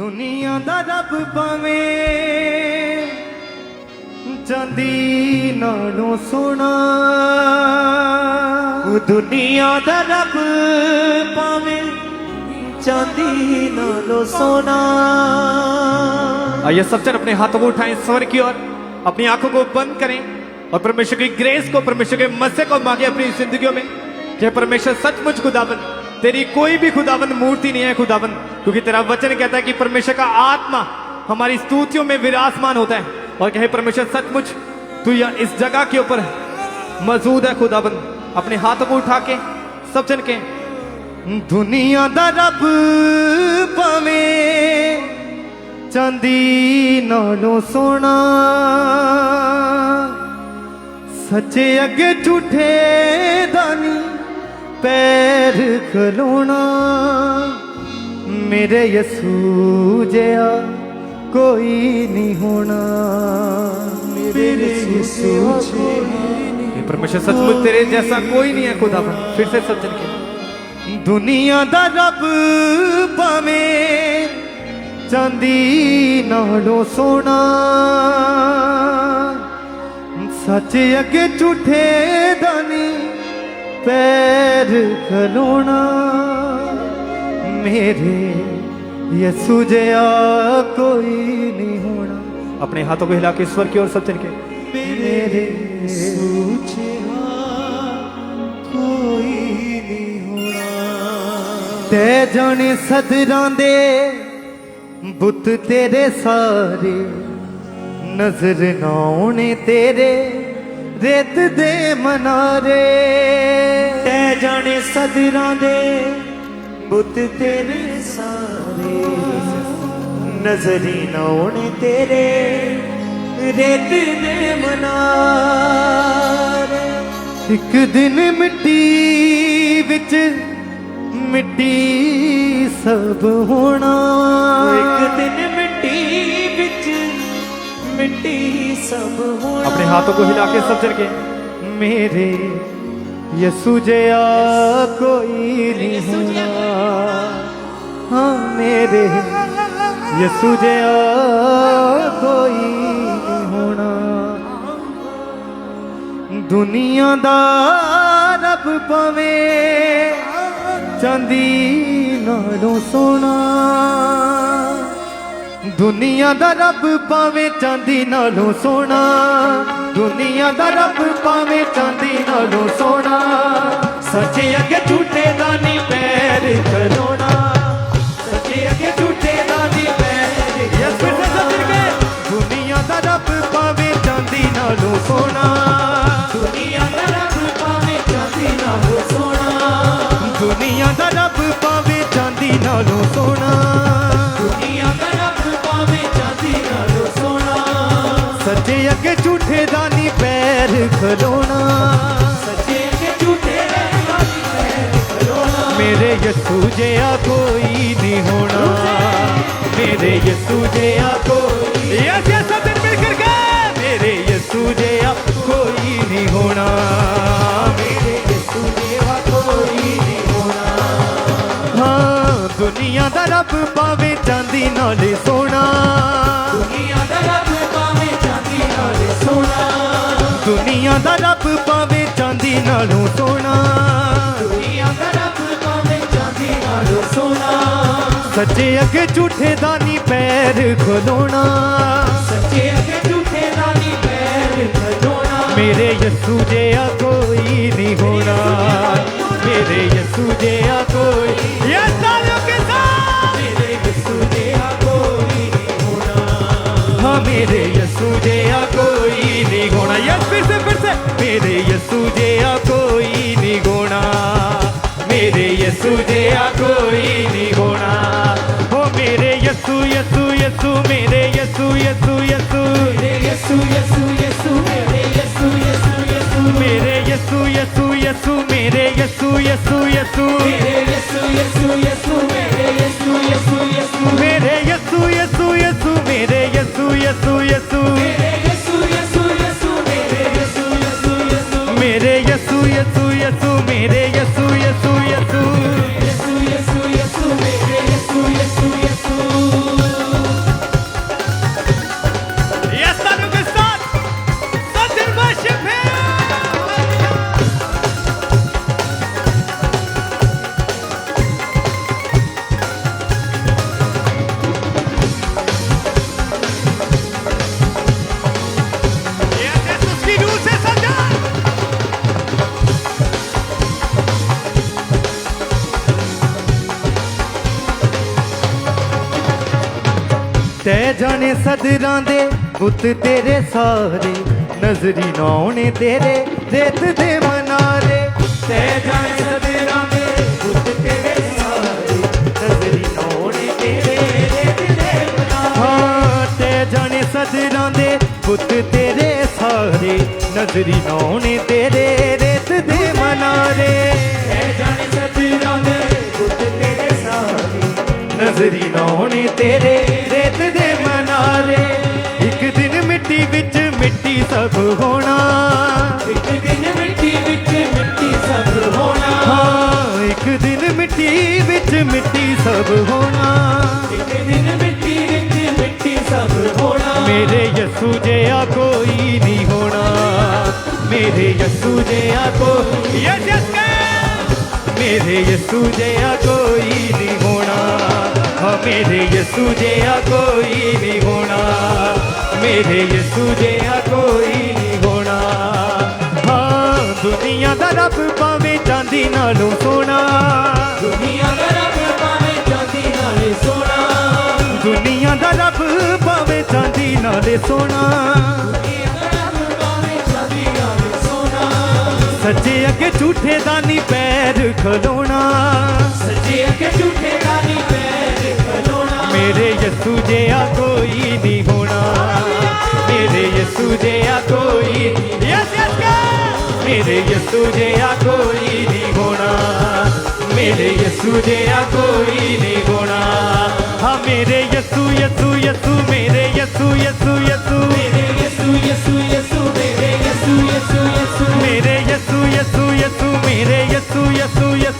दुनिया का रब ਪਾਵੇਂ चंदी नो ਸੋਹਣਾ दुनिया का रब ਪਾਵੇਂ चंदी नो सोना। आइए सब जन अपने हाथों को उठाएँ, स्वर की ओर, अपनी आँखों को बंद करें और परमेश्वर की ग्रेस को, परमेश्वर के मस्से को मांगे अपनी जिंदगियों में। जय परमेश्वर, सचमुच खुदाबंद तेरी कोई भी खुदाबंद मूर्ति नहीं है खुदाबंद क्योंकि तेरा वचन कहता है कि परमेश्वर का आत्मा हमारी स्तुतियों में विराजमान होता है। और कहे, परमेश्वर, सचमुच तू यह इस जगह के ऊपर मौजूद है खुदाबंद अपने हाथों को उठा के सब जन के, दुनिया दा रब पवे, चांदी नानो सोना, सच्चे अगे झूठे ਪੈਰ ਖਲੋਣਾ। ਮੇਰੇ ਯਸੂ ਜਿਆ ਕੋਈ ਨਹੀਂ ਹੋਣਾ। ਮੇਰੇ ਯਸੂ ਜਿਆ ਪਰਮੇਸ਼ਰ ਸੱਚਮੁੱਚ ਤੇਰੇ ਜੈਸਾ ਕੋਈ ਨਹੀਂ ਹੈ ਖੁਦਾ ਫਿਰ ਸੇ ਸੱਚਨ ਕੇ। ਦੁਨੀਆ ਦਾ ਰੱਬ ਭਾਵੇਂ ਚਾਂਦੀ ਨਾਲੋਂ ਸੋਨਾ ਸੱਚ ਅੱਗੇ ਝੂਠੇ ਦਾ ਨਹੀਂ ਪੈਰ ਖਲੋਣਾ ਮੇਰੇ ਯਸੂ ਜਿਆ ਕੋਈ ਨਹੀਂ ਹੋਣਾ अपने हाथों को हिला के ईश्वर की ओर सब चल के मेरे कोई नहीं होना ते जाने सदरां दे बुत तेरे सारे नजर ना आने तेरे रेत दे मनारे ਜਾਣੇ ਸਦਰਾਂ ਦੇ ਬੁੱਤ ਤੇਰੇ ਸਾਰੇ ਨਜ਼ਰੀ ਨਾ ਆਉਣੇ ਤੇਰੇ ਰੇਤ ਦੇ ਮਨਾਰੇ ਇੱਕ ਦਿਨ ਮਿੱਟੀ ਵਿੱਚ ਮਿੱਟੀ ਸਭ ਹੋਣਾ ਇੱਕ ਦਿਨ ਮਿੱਟੀ ਵਿੱਚ ਮਿੱਟੀ ਸਭ ਹੋਣਾ अपने हाथों को हिला के सब जन के ਮੇਰੇ यसु जया कोई नहीं हाँ मेरे यसु जया कोई होना ਦੁਨੀਆ ਦਾ ਰੱਬ ਪਵੇ ਚਾਂਦੀ ਨਾਲੋਂ ਸੋਨਾ ਦੁਨੀਆ ਦਾ ਰੱਬ ਪਾਵੇਂ ਚਾਂਦੀ ਨਾਲੋਂ ਸੋਹਣਾ। ਦੁਨੀਆ ਦਾ ਰੱਬ ਪਾਵੇਂ ਚਾਂਦੀ ਨਾਲੋਂ ਸੋਹਣਾ। ਸੱਚੇ ਅੱਗੇ ਝੂਠੇ ਦਾ ਨਹੀਂ ਪੈਰ ਖਲੋਣਾ। ਸੱਚੇ ਅੱਗੇ ਝੂਠੇ ਦਾ ਨਹੀਂ ਪੈਰ ਯਸ ਫਿਰ ਸੇ ਸੱਜਣ ਕੇ ਦੁਨੀਆ ਦਾ ਰੱਬ ਪਾਵੇਂ ਚਾਂਦੀ ਨਾਲੋਂ ਸੋਹਣਾ। ਦੁਨੀਆ ਦਾ ਰੱਬ ਪਾਵੇਂ ਚਾਂਦੀ ਨਾਲੋਂ ਸੋਹਣਾ। ਦੁਨੀਆ ਦਾ ਰੱਬ ਪਾਵੇਂ ਚਾਂਦੀ ਨਾਲੋਂ ਸੋਹਣਾ। ਸੋਹਣਾ ਸੱਚੇ ਅੱਗੇ ਝੂਠੇ ਦਾ ਨਹੀਂ ਪੈਰ ਖਲੋਣਾ। ਸੱਚੇ ਅੱਗੇ ਝੂਠੇ ਦਾ ਨਹੀਂ ਪੈਰ ਖਲੋਣਾ ਮੇਰੇ ਯਸੂ ਜਿਹਾ ਕੋਈ ਨਹੀਂ ਹੋਣਾ। ਮੇਰੇ ਯਸੂ ਜਿਹਾ ਕੋਈ ਯਸ ਯਸ ਦਿਨ ਮਿਲ ਕਰਕੇ ਮੇਰੇ ਯਸੂ ਜਿਹਾ ਕੋਈ ਨਹੀਂ ਹੋਣਾ। ਮੇਰੇ ਯਸੂ ਜਿਹਾ ਕੋਈ ਨਹੀਂ ਹੋਣਾ। ਹਾਂ, ਦੁਨੀਆ ਦਾ ਰੱਬ ਪਾਵੇ ਚਾਂਦੀ ਨਾਲੇ ਸੋਨਾ ਦੁਨੀਆ ਦਾ ਰੱਬ ਸੋਨਾ ਦੁਨੀਆ ਦਾ ਰੱਬ ਪਾਵੇ ਚਾਂਦੀ ਨਾਲੋਂ ਸੋਨਾ ਦੁਨੀਆ ਦਾ ਰੱਬ ਪਾਵੇ ਚਾਂਦੀ ਨਾਲੋਂ ਸੋਨਾ ਸੱਚੇ ਅੱਗੇ ਝੂਠੇ ਦਾ ਨਹੀਂ ਪੈਰ ਖਲੋਣਾ। ਸੱਚੇ ਅੱਗੇ ਝੂਠੇ ਦਾ ਨਹੀਂ ਪੈਰ ਖਲੋਣਾ। ਮੇਰੇ ਯਸੂ ਜਿਹਾ ਕੋਈ ਨਹੀਂ ਹੋਣਾ। ਮੇਰੇ ਯਸੂ ਜਿਹਾ तुझे या कोई नहीं होना हो मेरे यसु यसु यसु मेरे यसु यसु यसु मेरे यसु यसु यसु मेरे यसु यसु यसु मेरे यसु यसु यसु मेरे यसु यसु यसु मेरे ਤੈ ਜਾਣੇ ਸਦਰਾਂ ਦੇ ਬੁੱਤ ਤੇਰੇ ਸਾਰੇ, ਨਜ਼ਰੀ ਨਾ ਆਉਣੇ ਤੇਰੇ, ਰੇਤ ਦੇ ਮਨਾਰੇ। ਤੈ ਜਾਣੇ ਸਦਰਾਂ ਦੇ ਬੁੱਤ ਤੇਰੇ ਸਾਰੇ, ਨਜ਼ਰੀ ਨਾ ਆਉਣੇ ਤੇਰੇ, ਰੇਤ ਦੇ ਮਨਾਰੇ। ਤੈ ਜਾਣੇ ਸਦਰਾਂ ਦੇ ਬੁੱਤ ਤੇਰੇ ਸਾਰੇ, ਨਜ਼ਰੀ ਨਾ ਆਉਣੇ ਤੇਰੇ, ਰੇਤ ਦੇ ਮਨਾਰੇ। ਤੈ ਜਾਣੇ ਸਦਰਾਂ ਦੇ ਬੁੱਤ ਤੇਰੇ ਸਾਰੇ ਨਜ਼ਰੀ ਲਾਉਣੇ ਤੇਰੇ ਰੇਤ ਦੇ ਮਨਾਰੇ। ਇੱਕ ਦਿਨ ਮਿੱਟੀ ਵਿੱਚ ਮਿੱਟੀ ਸਭ ਹੋਣਾ। ਇੱਕ ਦਿਨ ਮਿੱਟੀ ਵਿੱਚ ਮਿੱਟੀ ਸਭ ਹੋਣਾ। ਹਾਂ ਇੱਕ ਦਿਨ ਮਿੱਟੀ ਵਿੱਚ ਮਿੱਟੀ ਸਭ ਹੋਣਾ। ਇੱਕ ਦਿਨ ਮਿੱਟੀ ਵਿੱਚ ਮਿੱਟੀ ਸਭ ਹੋਣਾ। ਮੇਰੇ ਯਸੂ ਜਿਹਾ ਕੋਈ ਨਹੀਂ ਹੋਣਾ। ਮੇਰੇ ਯਸੂ ਜਿਹਾ ਕੋਈ ਯਸ ਯਸ ਮੇਰੇ ਯਸੂ ਜਿਹਾ ਕੋਈ ਮੇਰੇ ਯਸੂ ਜਿਹਾ ਕੋਈ ਨਹੀਂ ਹੋਣਾ। ਮੇਰੇ ਯਸੂ ਜਿਹਾ ਕੋਈ ਨਹੀਂ ਹੋਣਾ। ਹਾਂ ਦੁਨੀਆ ਦਾ ਰੱਬ ਭਾਵੇਂ ਚਾਂਦੀ ਨਾਲੋਂ ਸੋਹਣਾ। ਦੁਨੀਆ ਦਾ ਰੱਬ ਭਾਵੇਂ ਚਾਂਦੀ ਨਾਲੇ ਸੋਨਾ ਦੁਨੀਆ ਦਾ ਰੱਬ ਭਾਵੇਂ ਚਾਂਦੀ ਨਾਲੇ ਸੋਹਣਾ। ਸੋਨਾ ਸੱਚੇ ਅੱਗੇ ਝੂਠੇ ਦਾ ਨਹੀਂ ਪੈਰ ਖਲੋਣਾ। ਸੱਚੇ ਅੱਗੇ ਝੂਠੇ ਦਾ ਨਹੀਂ ਪੈਰ ਮੇਰੇ ਯਸੂ ਜਿਹਾ ਕੋਈ ਨਹੀਂ ਹੋਣਾ। ਮੇਰੇ ਯਸੂ ਜਿਹਾ ਕੋਈ ਯਸ ਯਸ। ਮੇਰੇ ਯਸੂ ਜਿਹਾ ਕੋਈ ਨਹੀਂ ਹੋਣਾ। ਮੇਰੇ ਯਸੂ ਜਿਹਾ ਕੋਈ ਨਹੀਂ ਹੋਣਾ। ਹਾਂ, ਮੇਰੇ ਯਸੂ ਯਸੂ ਯਸੂ, ਮੇਰੇ ਯਸੂ ਯਸੂ ਯਸੂ। ਮੇਰੇ ਯਿਸੂ ਯਿਸੂ ਯਿਸੂ, ਮੇਰੇ ਯਿਸੂ ਯਿਸੂ ਯਿਸੂ। ਮੇਰੇ ਯਸੂ ਯਸੂ ਯਸੂ, ਮੇਰੇ ਯਸੂ ਯਸੂ ਯਸੂ।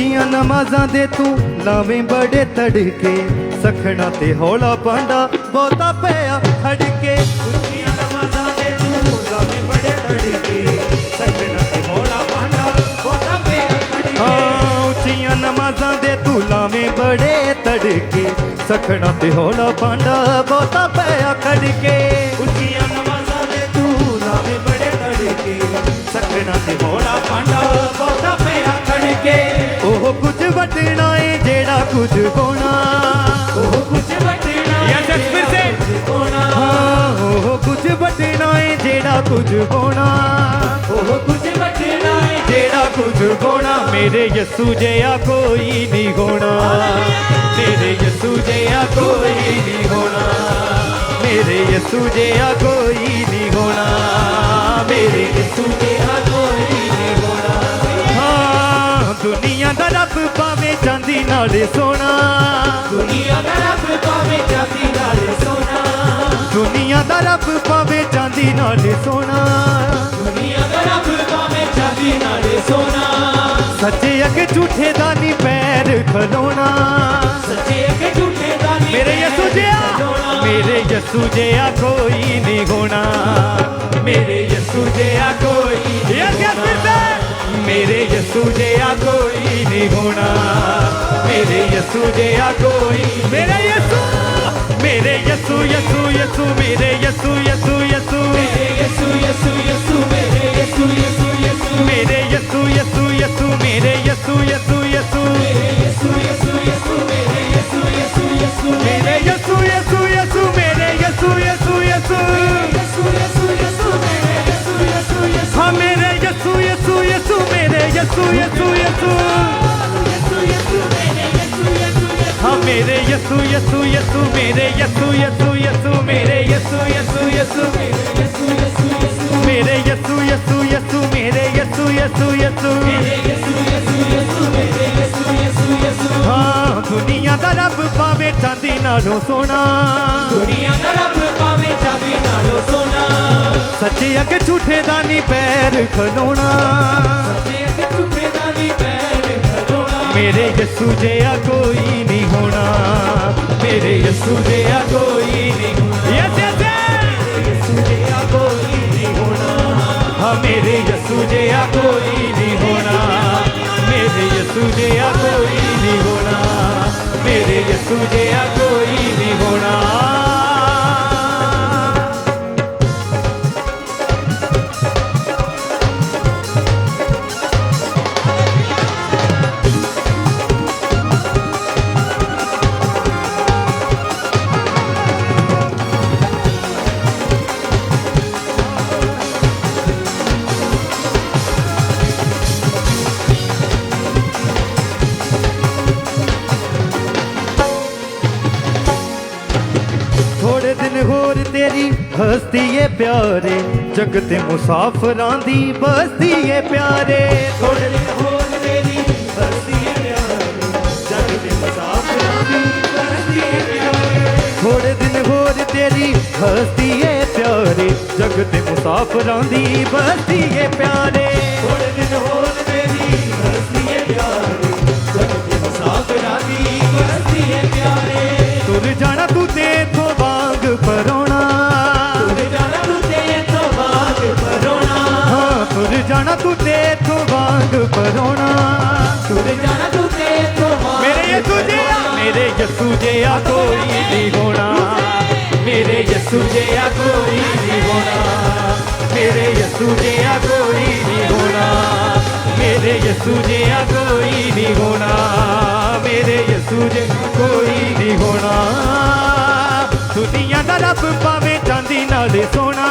ਉੱਚੀਆਂ ਨਮਾਜ਼ਾਂ ਦੇ ਤੂੰ ਲਾਵੇਂ ਬੜੇ ਤੜਕੇ, ਸਖਣਾ ਤੇ ਹੌਲਾ ਪਾਂਡਾ ਬਹੁਤਾ ਪਿਆ ਖੜਕੇ। ਉੱਚੀਆਂ ਨਮਾਜ਼ਾਂ ਦੇ ਤੂੰ ਲਾਵੇਂ ਬੜੇ ਤੜਕੇ, ਸਖਣਾ ਤੇ ਹੌਲਾ ਪਾਂਡਾ ਬਹੁਤਾ ਪਿਆ ਖੜਕੇ। ਹਾਂ, ਉੱਚੀਆਂ ਨਮਾਜ਼ਾਂ ਦੇ ਤੂੰ ਲਾਵੇਂ ਬੜੇ ਤੜਕੇ, ਸਖਣਾ ਤੇ ਹੌਲਾ ਪਾਂਡਾ ਬਹੁਤਾ ਪਿਆ ਖੜਕੇ। ਜਿਹੜਾ ਕੁਝ ਹੋਣਾ ਉਹ ਕੁਝ ਵਟਣਾ Yes, yes, ਫਿਰ ਸੇ। ਹੋਣਾ ਹਾਂ ਉਹ ਕੁਝ ਵਟਣਾ ਏ ਜਿਹੜਾ ਕੁਝ ਹੋਣਾ ਉਹ ਕੁਝ ਵਟਣਾ ਹੈ ਜਿਹੜਾ ਕੁਝ ਹੋਣਾ ਮੇਰੇ ਯਸੂ ਜਿਹਾ ਕੋਈ ਨਹੀਂ ਹੋਣਾ। ਮੇਰੇ ਯਸੂ ਜਿਹਾ ਕੋਈ ਨਹੀਂ ਹੋਣਾ। ਮੇਰੇ ਯਸੂ ਜਿਹਾ ਕੋਈ ਨਹੀਂ ਹੋਣਾ। ਮੇਰੇ ਦੁਨੀਆ ਦਾ ਰੱਬ ਭਾਵੇਂ ਚਾਂਦੀ ਨਾਲੇ ਸੋਨਾ। ਦੁਨੀਆ ਦਾ ਰੱਬ ਭਾਵੇਂ ਚਾਂਦੀ ਨਾਲੇ ਸੋਨਾ। ਦੁਨੀਆ ਦਾ ਰੱਬ ਭਾਵੇਂ ਚਾਂਦੀ ਨਾਲੇ ਸੋਨਾ। ਦੁਨੀਆ ਦਾ ਰੱਬ ਭਾਵੇਂ ਚਾਂਦੀ ਨਾਲੇ ਸੋਨਾ। ਸੱਚੇ ਅੱਗੇ ਝੂਠੇ ਦਾ ਨਹੀਂ ਪੈਰ ਖਲੋਣਾ। ਸੱਚੇ ਅੱਗੇ ਝੂਠੇ ਦਾ ਨਹੀਂ ਮੇਰੇ ਯਸੂ ਜਿਹਾ ਮੇਰੇ ਯਸੂ ਜਿਹਾ ਕੋਈ ਨਹੀਂ ਹੋਣਾ। ਮੇਰੇ ਯਸੂ ਜਿਹਾ ਕੋਈ ਯਸ ਯਸ ਮੇਰੇ ਯਸੂ ਜਿਹਾ ਕੋਈ ਨਹੀਂ ਹੋਣਾ ਮੇਰੇ ਯਸੂ ਜਿਹਾ ਕੋਈ ਮੇਰੇ ਯਸੂ ਮੇਰੇ ਯਸੂ ਯਸੂ ਯਸੂ ਮੇਰੇ ਯਸੂ ਯਸੂ ਯਸੂ ਮੇਰੇ ਯਿਸੂ ਯਿਸੂ ਯਿਸੂ ਮੇਰੇ ਯਿਸੂ ਯਿਸੂ ਯਿਸੂ ਮੇਰੇ ਯਸੂ ਯਸੂ ਯਸੂ ਮੇਰੇ ਯਸੂ ਯਸੂ ਯਸੂ ਮੇਰੇ ਯਿਸੂ ਯਿਸੂ ਯਿਸੂ ਮੇਰੇ ਯਿਸੂ ਯਿਸੂ ਯਿਸੂ ਮੇਰੇ ਯਸੂ ਯਸੂ ਯਸੂ ਮੇਰੇ ਯਸੂ ਯਸੂ ਯਸੂ ਯਿਸੂ ਯਿਸੂ ਯਸੂ ਯਸੂ ਯਸੂ ਮੇਰੇ, ਯਸੂ ਯਸੂ ਯਸੂ ਮੇਰੇ, ਯਸੂ ਯਸੂ ਯਸੂ ਮੇਰੇ, ਯਸੂ ਯਸੂ ਯਸੂ ਮੇਰੇ, ਯਸੂ ਯਸੂ ਯਸੂ ਹਾਂ, ਦੁਨੀਆ ਦਾ ਰੱਬ ਪਾਵੇ ਚਾਂਦੀ ਨਾਲੋਂ ਸੋਨਾ ਦੁਨੀਆ ਦਾ ਰੱਬ ਪਾਵੇ ਚਾਬੀ ਨਾਲੋਂ ਸੋਨਾ ਸੱਚੇ ਅੱਗੇ ਝੂਠੇ ਦਾ ਨਹੀਂ ਪੈਰ ਖਲੋਣਾ। ਜੇ ਤੇ ਝੂਠੇ ਦਾ ਵੀ ਪੈਰ ਖਲੋਣਾ। ਮੇਰੇ ਯਸੂ ਜਿਹਾ ਕੋਈ ਨਹੀਂ ਹੋਣਾ। ਮੇਰੇ ਯਸੂ ਜਿਹਾ ਕੋਈ ਨਹੀਂ ਯਸ ਯਸ ਯਸੂ ਜਿਹਾ ਕੋਈ ਨਹੀਂ ਹੋਣਾ। ਹਾਂ ਮੇਰੇ ਯਸੂ ਜਿਹਾ ਕੋਈ ਨਹੀਂ ਹੋਣਾ। ਮੇਰੇ ਯਸੂ ਜਿਹਾ ਕੋਈ ਨਹੀਂ ਹੋਣਾ। ਮੇਰੇ ਯਸੂ ਜਿਹਾ ਪਿਆਰੇ ਜਗ ਤੇ ਮੁਸਾਫਰਾਂ ਦੀ ਬਸਤੀ ਏ ਪਿਆਰੇ। ਥੋੜੇ ਦਿਨ ਹੋਰ ਤੇਰੀ ਹਸਤੀ ਏ ਪਿਆਰੇ ਜਗ ਤੇ ਮੁਸਾਫਰਾਂ ਦੀ ਬਸਤੀ ਏ ਪਿਆਰੇ। ਥੋੜੇ ਦਿਨ ਹੋਰ ਤੇਰੀ ਹਸਤੀ ਏ ਪਿਆਰੇ ਜਗ ਤੇ ਮੁਸਾਫਰਾਂ ਦੀ ਬਸਤੀ ਏ ਪਿਆਰੇ। ਥੋੜੇ ਦਿਨ ਹੋਰ ਤੇਰੀ ਹਸਤੀ ਏ ਪਿਆਰੇ ਜਗ ਤੇ ਮੁਸਾਫਰਾਂ ਦੀ ਬਸਤੀ ਏ ਪਿਆਰੇ। ਤੁਰ ਜਾਣਾ ਤੂੰ ਤੇ ਤੋਂ ਵਾਂਗ ਪਰੋਣਾ। ਜਾਣਾ ਤੂੰ ਤੇ ਤੋਂ ਵਾਂਗ ਪਰੋਣਾ। ਤੇ ਜਾਣਾ ਤੂੰ ਤੇ ਤੋਂ ਬਾਗ ਮੇਰੇ ਯਸੂ ਜਿਹਾ ਮੇਰੇ ਯਸੂ ਜਿਹਾ ਕੋਈ ਨਹੀਂ ਹੋਣਾ। ਮੇਰੇ ਯਸੂ ਜਿਹਾ ਕੋਈ ਨਹੀਂ ਹੋਣਾ। ਮੇਰੇ ਯਸੂ ਜਿਹਾ ਕੋਈ ਨਹੀਂ ਹੋਣਾ। ਮੇਰੇ ਯਸੂ ਜਿਹਾ ਕੋਈ ਨਹੀਂ ਹੋਣਾ। ਮੇਰੇ ਯਸੂ ਜਿਹਾ ਕੋਈ ਨਹੀਂ ਹੋਣਾ। ਦੁਨੀਆ ਦਾ ਰੱਬ ਪਾਵੇ ਚਾਂਦੀ ਨਾਲ ਸੋਨਾ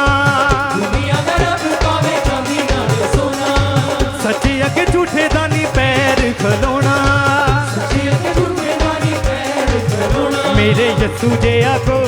ਤੇ ਝੂਠੇ